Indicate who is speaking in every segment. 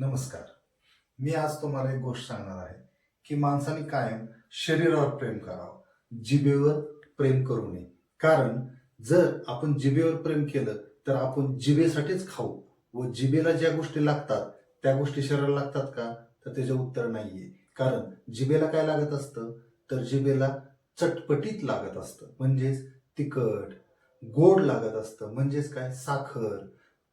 Speaker 1: नमस्कार. मी आज तुम्हाला एक गोष्ट सांगणार आहे की माणसाने कायम शरीरावर प्रेम करावं जिभेवर प्रेम करू नये. कारण जर आपण जिभेवर प्रेम केलं तर आपण जिभेसाठीच खाऊ व जिभेला ज्या गोष्टी लागतात त्या गोष्टी शरीराला लागतात का? तर त्याचे उत्तर नाहीये. कारण जिभेला काय लागत असतं? तर जिभेला चटपटीत लागत असतं. म्हणजेच तिखट गोड लागत असतं. म्हणजेच काय? साखर.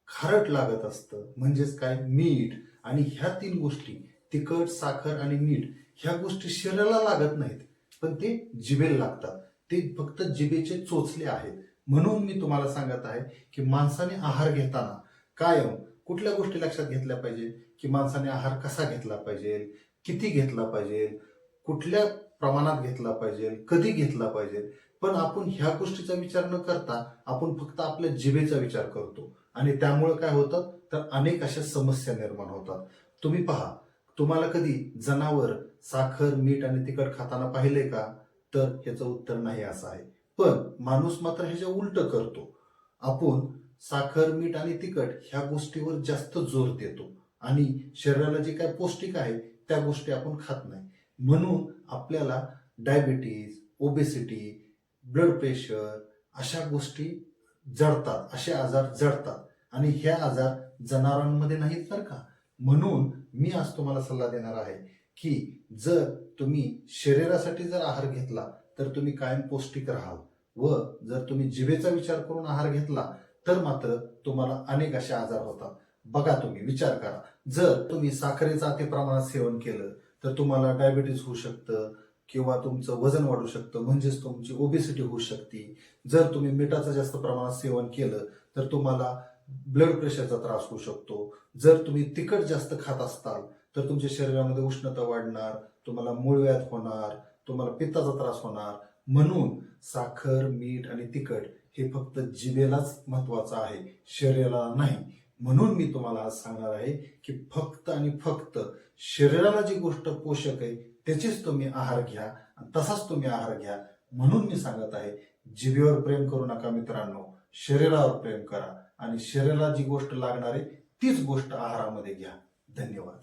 Speaker 1: खारट लागत असतं. म्हणजेच काय? मीठ. आणि ह्या तीन गोष्टी तिखट साखर आणि मीठ ह्या गोष्टी शरीराला लागत नाहीत. पण ते जिभेला लागतात. ते फक्त जिभेचे चोचले आहेत. म्हणून मी तुम्हाला सांगत आहे की माणसाने आहार घेताना कायम कुठल्या गोष्टी लक्षात घेतल्या पाहिजे की माणसाने आहार कसा घेतला पाहिजे किती घेतला पाहिजे कुठल्या प्रमाणात घेतला पाहिजे कधी घेतला पाहिजे. पण आपण ह्या गोष्टीचा विचार न करता आपण फक्त आपल्या जिभेचा विचार करतो. आणि त्यामुळे काय होतं? तर अनेक अशा समस्या निर्माण होतात. तुम्ही पहा तुम्हाला कधी जनावर साखर मीठ आणि तिखट खाताना पाहिले का? तर ह्याचं उत्तर नाही असं आहे. पण माणूस मात्र ह्याच्या उलट करतो. आपण साखर मीठ आणि तिखट ह्या गोष्टीवर जास्त जोर देतो. आणि शरीराला जे काय पौष्टिक आहे त्या गोष्टी आपण खात नाही. म्हणून आपल्याला डायबिटीज ओबेसिटी ब्लड प्रेशर अशा गोष्टी जडतात असे आजार जडतात. आणि ह्या आजार जनावरांमध्ये नाहीत तर का. म्हणून मी आज तुम्हाला सल्ला देणार आहे की जर तुम्ही शरीरासाठी जर आहार घेतला तर तुम्ही कायम पौष्टिक राहाल. व जर तुम्ही जिभेचा विचार करून आहार घेतला तर मात्र तुम्हाला अनेक असे आजार होतात. बघा तुम्ही विचार करा. जर तुम्ही साखरेचं अति प्रमाणात सेवन केलं तर तुम्हाला डायबिटीज होऊ शकतं किंवा तुमचं वजन वाढू शकतं म्हणजेच तुमची ओबेसिटी होऊ शकते. जर तुम्ही मिठाचं जास्त प्रमाणात सेवन केलं तर तुम्हाला ब्लड प्रेशरचा त्रास होऊ शकतो. जर तुम्ही तिखट जास्त खात असताल तर तुमच्या शरीरामध्ये उष्णता वाढणार तुम्हाला मूळव्याध होणार तुम्हाला पित्ताचा त्रास होणार. म्हणून साखर मीठ आणि तिखट हे फक्त जिभेलाच महत्वाचं आहे शरीराला नाही. म्हणून मी तुम्हाला आज सांगणार आहे की फक्त आणि फक्त शरीराला जी गोष्ट पोषक आहे त्याचीच तुम्ही आहार घ्या आणि तसाच तुम्ही आहार घ्या. म्हणून मी सांगत आहे जिभेवर प्रेम करू नका मित्रांनो शरीरावर प्रेम करा आणि शरीराला जी गोष्ट लागणार आहे तीच गोष्ट आहारामध्ये घ्या. धन्यवाद.